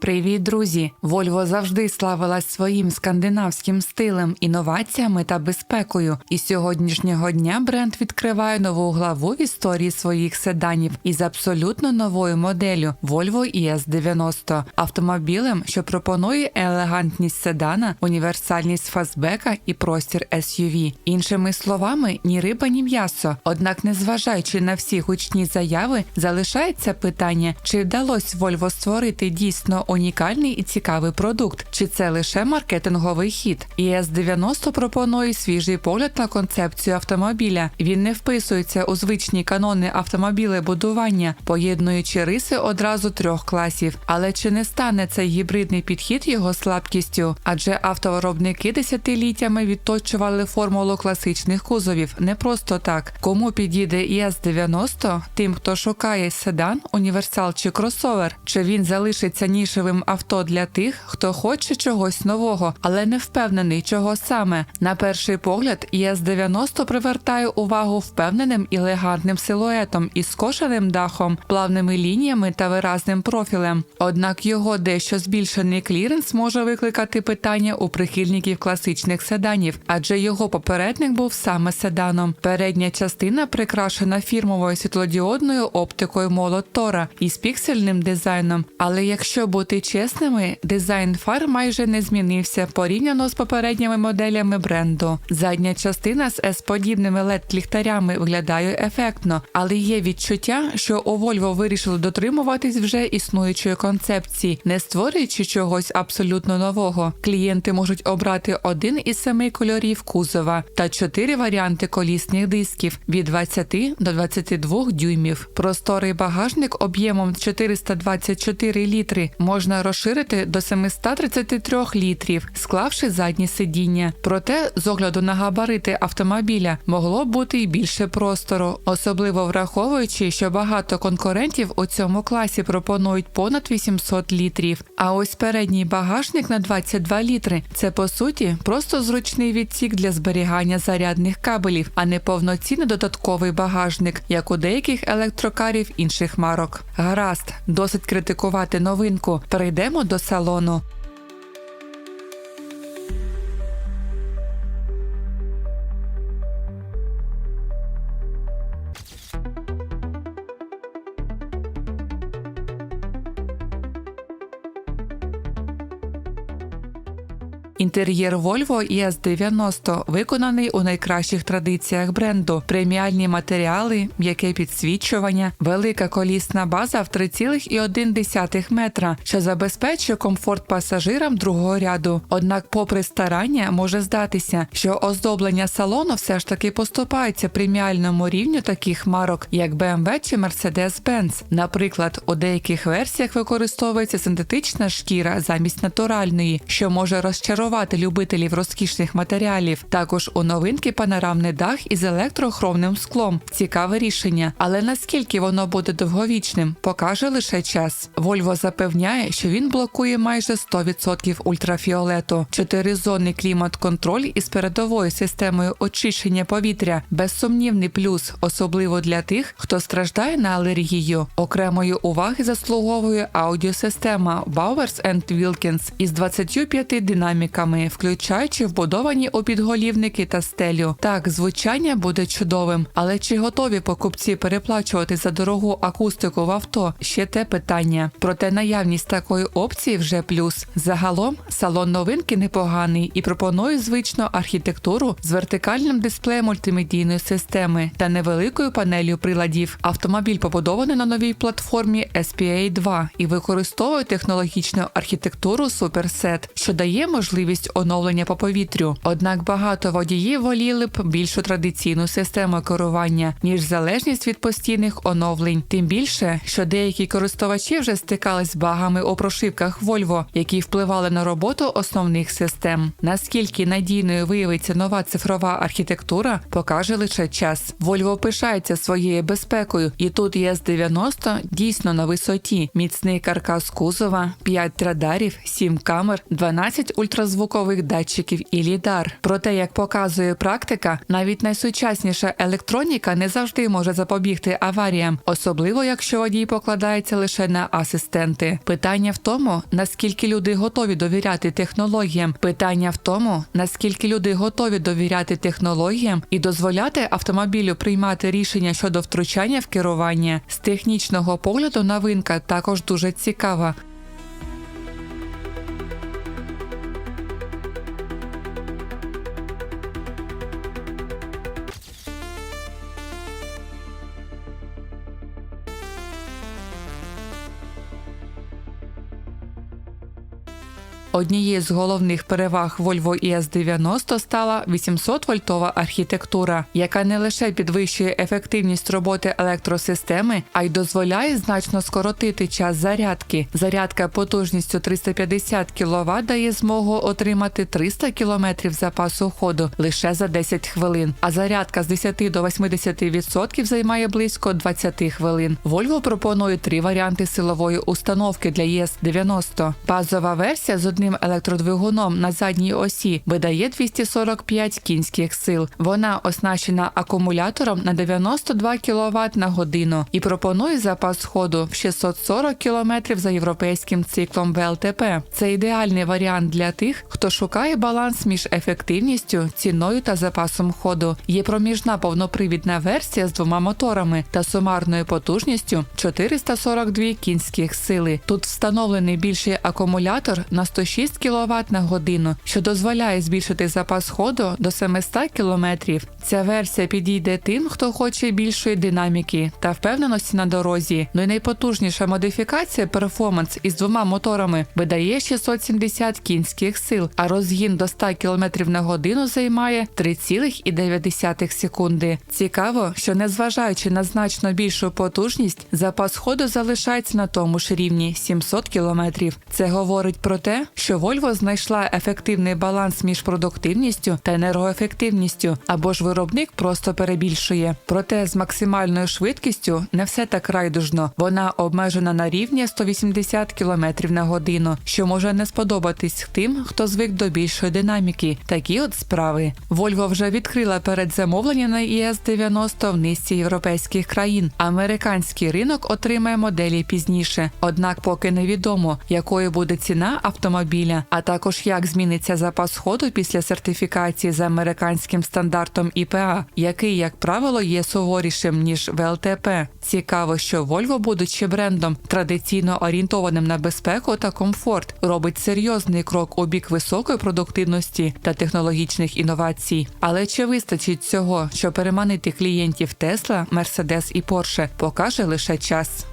Привіт, друзі! Volvo завжди славилась своїм скандинавським стилем, інноваціями та безпекою. І сьогоднішнього дня бренд відкриває нову главу в історії своїх седанів із абсолютно новою моделлю Volvo ES90 – автомобілем, що пропонує елегантність седана, універсальність фастбека і простір SUV. Іншими словами, ні риба, ні м'ясо. Однак, незважаючи на всі гучні заяви, залишається питання, чи вдалося Volvo створити дійсно унікальний і цікавий продукт, чи це лише маркетинговий хід. ES90 пропонує свіжий погляд на концепцію автомобіля. Він не вписується у звичні канони автомобілебудування, поєднуючи риси одразу трьох класів. Але чи не стане цей гібридний підхід його слабкістю? Адже автовиробники десятиліттями відточували формулу класичних кузовів не просто так. Кому підійде ES90? Тим, хто шукає седан, універсал чи кросовер, чи він залишиться нішевим авто для тих, хто хоче чогось нового, але не впевнений, чого саме. На перший погляд, ES90 привертає увагу впевненим і елегантним силуетом із скошеним дахом, плавними лініями та виразним профілем. Однак його дещо збільшений кліренс може викликати питання у прихильників класичних седанів, адже його попередник був саме седаном. Передня частина прикрашена фірмовою світлодіодною оптикою молот Тора із піксельним дизайном. Але якщо бути чесними, дизайн фар майже не змінився порівняно з попередніми моделями бренду. Задня частина з S-подібними led ліхтарями виглядає ефектно, але є відчуття, що у Volvo вирішили дотримуватись вже існуючої концепції, не створюючи чогось абсолютно нового. Клієнти можуть обрати один із семи кольорів кузова та чотири варіанти колісних дисків від 20 до 22 дюймів. Просторий багажник об'ємом 424 літри можна розширити до 733 літрів, склавши задні сидіння. Проте, з огляду на габарити автомобіля, могло бути й більше простору, особливо враховуючи, що багато конкурентів у цьому класі пропонують понад 800 літрів. А ось передній багажник на 22 літри це по суті просто зручний відсік для зберігання зарядних кабелів, а не повноцінний додатковий багажник, як у деяких електрокарів інших марок. Гаразд, досить критикувати новинку. Перейдемо до салону. Інтер'єр Volvo ES90 виконаний у найкращих традиціях бренду: преміальні матеріали, м'яке підсвічування, велика колісна база в 3,1 метра, що забезпечує комфорт пасажирам другого ряду. Однак, попри старання, може здатися, що оздоблення салону все ж таки поступається преміальному рівню таких марок, як BMW чи Mercedes-Benz. Наприклад, у деяких версіях використовується синтетична шкіра замість натуральної, що може розчарувати любителів розкішних матеріалів. Також у новинки панорамний дах із електрохромним склом. Цікаве рішення, але наскільки воно буде довговічним, покаже лише час. Volvo запевняє, що він блокує майже 100% ультрафіолету, чотиризонний клімат-контроль із передовою системою очищення повітря, безсумнівний плюс, особливо для тих, хто страждає на алергію. Окремої уваги заслуговує аудіосистема Bowers Wilkins із 25 динаміками включаючи вбудовані у підголівники та стелю. Так, звучання буде чудовим, але чи готові покупці переплачувати за дорогу акустику в авто? Ще те питання. Проте наявність такої опції вже плюс. Загалом салон новинки непоганий і пропонує звичну архітектуру з вертикальним дисплеєм мультимедійної системи та невеликою панелью приладів. Автомобіль побудований на новій платформі SPA 2 і використовує технологічну архітектуру Superset, що дає можливість можливість оновлення по повітрю. Однак багато водіїв воліли б більшу традиційну систему керування, ніж залежність від постійних оновлень. Тим більше, що деякі користувачі вже стикались з багами у прошивках Volvo, які впливали на роботу основних систем. Наскільки надійною виявиться нова цифрова архітектура, покаже лише час. Volvo пишається своєю безпекою, і тут ЄС-90 дійсно на висоті. Міцний каркас кузова, 5 радарів, 7 камер, 12 ультразвукових ультразвукових датчиків і лідар. Проте, як показує практика, навіть найсучасніша електроніка не завжди може запобігти аваріям, особливо якщо водій покладається лише на асистенти. Питання в тому, наскільки люди готові довіряти технологіям. Питання в тому, наскільки люди готові довіряти технологіям і дозволяти автомобілю приймати рішення щодо втручання в керування. З технічного погляду новинка також дуже цікава. Однією з головних переваг Volvo ES90 стала 800-вольтова архітектура, яка не лише підвищує ефективність роботи електросистеми, а й дозволяє значно скоротити час зарядки. Зарядка потужністю 350 кВт дає змогу отримати 300 км запасу ходу лише за 10 хвилин. А зарядка з 10 до 80% займає близько 20 хвилин. Volvo пропонує три варіанти силової установки для ES90. Базова версія з одним електродвигуном на задній осі видає 245 кінських сил. Вона оснащена акумулятором на 92 кВт на годину і пропонує запас ходу в 640 км за європейським циклом ВЛТП. Це ідеальний варіант для тих, хто шукає баланс між ефективністю, ціною та запасом ходу. Є проміжна повнопривідна версія з двома моторами та сумарною потужністю 442 кінських сили. Тут встановлений більший акумулятор на 106 кВт на годину, що дозволяє збільшити запас ходу до 700 км. Ця версія підійде тим, хто хоче більшої динаміки та впевненості на дорозі. Ну і найпотужніша модифікація перформанс із двома моторами видає 670 кінських сил, а розгін до 100 км на годину займає 3,9 секунди. Цікаво, що незважаючи на значно більшу потужність, запас ходу залишається на тому ж рівні 700 км. Це говорить про те, що Volvo знайшла ефективний баланс між продуктивністю та енергоефективністю, або ж виробник просто перебільшує. Проте з максимальною швидкістю не все так райдужно. Вона обмежена на рівні 180 км на годину, що може не сподобатись тим, хто звик до більшої динаміки. Такі от справи. Volvo вже відкрила передзамовлення на ES90 в низці європейських країн. Американський ринок отримає моделі пізніше. Однак поки невідомо, якою буде ціна автомобіля, а також як зміниться запас ходу після сертифікації за американським стандартом ІПА, який, як правило, є суворішим ніж ВЛТП. Цікаво, що Volvo, будучи брендом традиційно орієнтованим на безпеку та комфорт, робить серйозний крок у бік високої продуктивності та технологічних інновацій. Але чи вистачить цього, щоб переманити клієнтів Tesla, Mercedes і Porsche, покаже лише час.